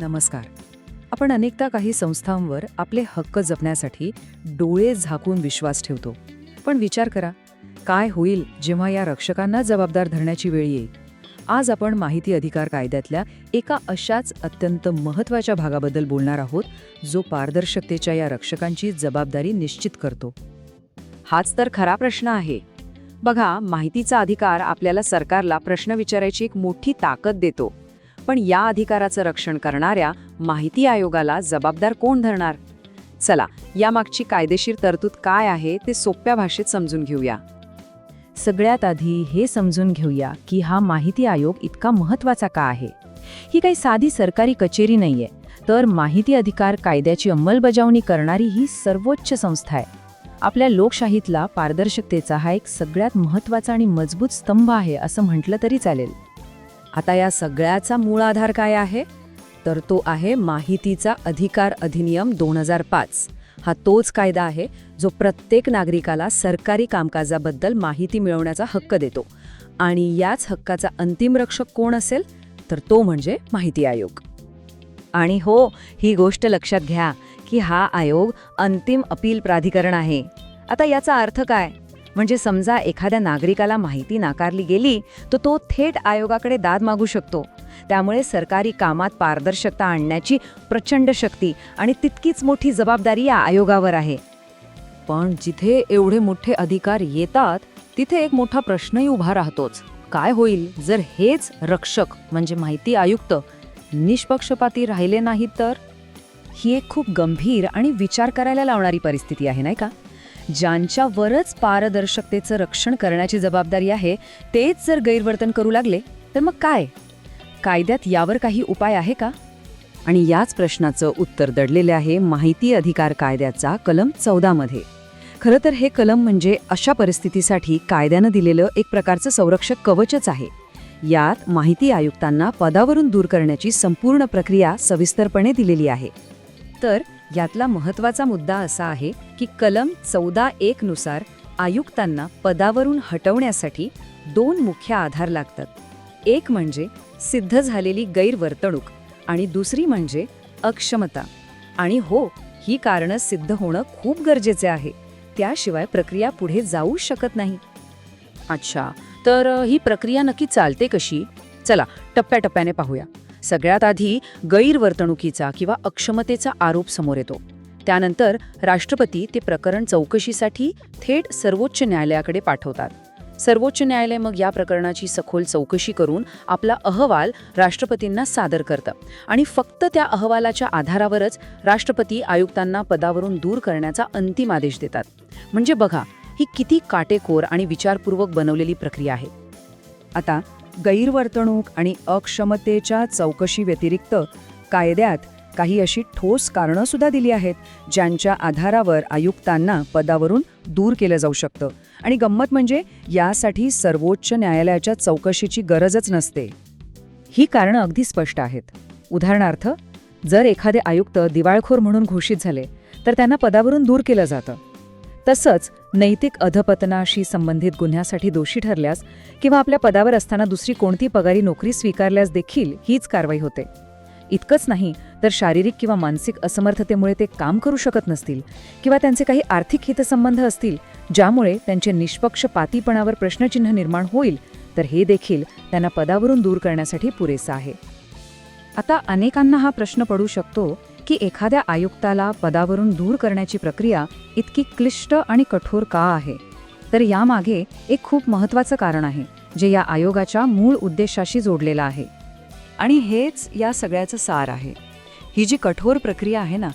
नमस्कार. आपण अनेकदा काही संस्थांवर आपले हक्क जपण्यासाठी डोळे झाकून विश्वास ठेवतो. पण विचार करा काय होईल जेव्हा या रक्षकांना जबाबदार धरण्याची वेळ येईल? आज आपण माहिती अधिकार कायद्यातल्या एका अशाच अत्यंत महत्त्वाच्या भागाबद्दल बोलणार आहोत जो पारदर्शकतेच्या या रक्षकांची जबाबदारी निश्चित करतो. हाच तर खरा प्रश्न आहे. बघा माहितीचा अधिकार आपल्याला सरकारला प्रश्न विचारायची एक मोठी ताकद देतो. पण या अधिकाराचं रक्षण करणाऱ्या माहिती आयोगाला जबाबदार कोण धरणार? चला यामागची कायदेशीर तरतूद काय आहे ते सोप्या भाषेत समजून घेऊया. सगळ्यात आधी हे समजून घेऊया की हा माहिती आयोग इतका महत्त्वाचा का आहे? ही काही साधी सरकारी कचेरी नाहीये तर माहिती अधिकार कायद्याची अंमलबजावणी करणारी ही सर्वोच्च संस्था आहे. आपल्या लोकशाहीतला पारदर्शकतेचा हा एक सगळ्यात महत्त्वाचा आणि मजबूत स्तंभ आहे असं म्हटलं तरी चालेल. आता या सगळ्याचा मूळ आधार काय आहे? तर तो आहे माहितीचा अधिकार अधिनियम दोन हजार पाच. हा तोच कायदा आहे जो प्रत्येक नागरिकाला सरकारी कामकाजाबद्दल माहिती मिळवण्याचा हक्क देतो. आणि याच हक्काचा अंतिम रक्षक कोण असेल? तर तो म्हणजे माहिती आयोग. आणि हो ही गोष्ट लक्षात घ्या की हा आयोग अंतिम अपील प्राधिकरण आहे. आता याचा अर्थ काय? म्हणजे समजा एखाद्या नागरिकाला माहिती नाकारली गेली तर तो थेट आयोगाकडे दाद मागू शकतो. त्यामुळे सरकारी कामात पारदर्शकता आणण्याची प्रचंड शक्ती आणि तितकीच मोठी जबाबदारी या आयोगावर आहे. पण जिथे एवढे मोठे अधिकार येतात तिथे एक मोठा प्रश्नही उभा राहतोच. काय होईल जर हेच रक्षक म्हणजे माहिती आयुक्त निष्पक्षपाती राहिले नाहीत तर? ही एक खूप गंभीर आणि विचार करायला लावणारी परिस्थिती आहे नाही का? ज्यांच्यावरच पारदर्शकतेचं रक्षण करण्याची जबाबदारी आहे तेच जर गैरवर्तन करू लागले तर मग काय? कायद्यात यावर काही उपाय आहे का? आणि याच प्रश्नाचं उत्तर दडलेले आहे माहिती अधिकार कायद्याचा कलम चौदामध्ये. खरं तर हे कलम म्हणजे अशा परिस्थितीसाठी कायद्यानं दिलेलं एक प्रकारचं संरक्षक कवचच आहे. यात माहिती आयुक्तांना पदावरून दूर करण्याची संपूर्ण प्रक्रिया सविस्तरपणे दिलेली आहे. तर यातला महत्त्वाचा मुद्दा असा आहे की कलम चौदा एक नुसार आयुक्तांना पदावरून हटवण्यासाठी दोन मुख्य आधार लागतात. एक म्हणजे सिद्ध झालेली गैरवर्तणूक आणि दुसरी म्हणजे अक्षमता. आणि हो ही कारणं सिद्ध होणं खूप गरजेचे आहे. त्याशिवाय प्रक्रिया पुढे जाऊ शकत नाही. अच्छा तर ही प्रक्रिया नक्की चालते कशी? चला टप्प्याटप्प्याने पाहूया. सगळ्यात आधी गैरवर्तणुकीचा किंवा अक्षमतेचा आरोप समोर येतो. त्यानंतर राष्ट्रपती ते प्रकरण चौकशीसाठी थेट सर्वोच्च न्यायालयाकडे पाठवतात. सर्वोच्च न्यायालय मग या प्रकरणाची सखोल चौकशी करून आपला अहवाल राष्ट्रपतींना सादर करतं आणि फक्त त्या अहवालाच्या आधारावरच राष्ट्रपती आयुक्तांना पदावरून दूर करण्याचा अंतिम आदेश देतात. म्हणजे बघा ही किती काटेकोर आणि विचारपूर्वक बनवलेली प्रक्रिया आहे. आता गैरवर्तणूक आणि अक्षमतेच्या चौकशी व्यतिरिक्त कायद्यात काही अशी ठोस कारणं सुद्धा दिली आहेत ज्यांच्या आधारावर आयुक्तांना पदावरून दूर केलं जाऊ शकतं. आणि गंमत म्हणजे यासाठी सर्वोच्च न्यायालयाच्या चौकशीची गरजच नसते. ही कारणं अगदी स्पष्ट आहेत. उदाहरणार्थ जर एखादे आयुक्त दिवाळखोर म्हणून घोषित झाले तर त्यांना पदावरून दूर केलं जातं. तसंच नैतिक अधपतनाशी संबंधित गुन्ह्यासाठी दोषी ठरल्यास किंवा आपल्या पदावर असताना दुसरी कोणती पगारी नोकरी स्वीकारल्यास देखील हीच कारवाई होते. इतकंच नाही तर शारीरिक किंवा मानसिक असमर्थतेमुळे ते काम करू शकत नसतील किंवा त्यांचे काही आर्थिक हितसंबंध असतील ज्यामुळे त्यांचे निष्पक्ष पातीपणावर प्रश्नचिन्ह निर्माण होईल तर हे देखील त्यांना पदावरून दूर करण्यासाठी पुरेसं आहे. आता अनेकांना हा प्रश्न पडू शकतो की एखाद्या आयुक्ताला पदावरून दूर करण्याची प्रक्रिया इतकी क्लिष्ट आणि कठोर का आहे? तर यामागे एक खूप महत्त्वाचं कारण आहे जे या आयोगाच्या मूळ उद्देशाशी जोडलेलं आहे. आणि हेच या सगळ्याचं सार आहे. ही जी कठोर प्रक्रिया आहे ना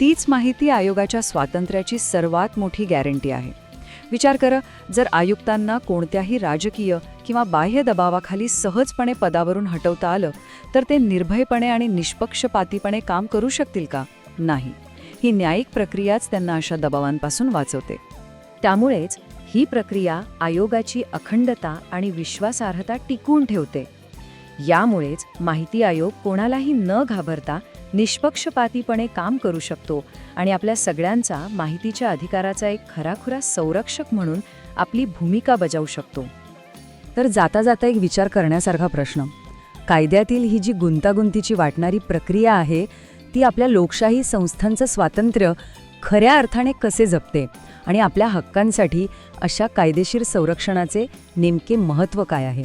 तीच माहिती आयोगाच्या स्वातंत्र्याची सर्वात मोठी गॅरंटी आहे. विचार करा जर आयुक्तांना कोणत्याही राजकीय किंवा बाह्य दबावाखाली सहजपणे पदावरून हटवता आलं तर ते निर्भयपणे आणि निष्पक्षपातीपणे काम करू शकतील का? नाही. ही न्यायिक प्रक्रियाच त्यांना अशा दबावांपासून वाचवते. त्यामुळेच ही प्रक्रिया आयोगाची अखंडता आणि विश्वासार्हता टिकून ठेवते. यामुळेच माहिती आयोग कोणालाही न घाबरता निष्पक्षपातीपणे काम करू शकतो आणि आपल्या सगळ्यांचा माहितीच्या अधिकाराचा एक खराखुरा संरक्षक म्हणून आपली भूमिका बजावू शकतो. तर जाता जाता एक विचार करण्यासारखा प्रश्न. कायद्यातील ही जी गुंतागुंतीची वाटणारी प्रक्रिया आहे ती आपल्या लोकशाही संस्थांचं स्वातंत्र्य खऱ्या अर्थाने कसे जपते आणि आपल्या हक्कांसाठी अशा कायदेशीर संरक्षणाचे नेमके महत्त्व काय आहे?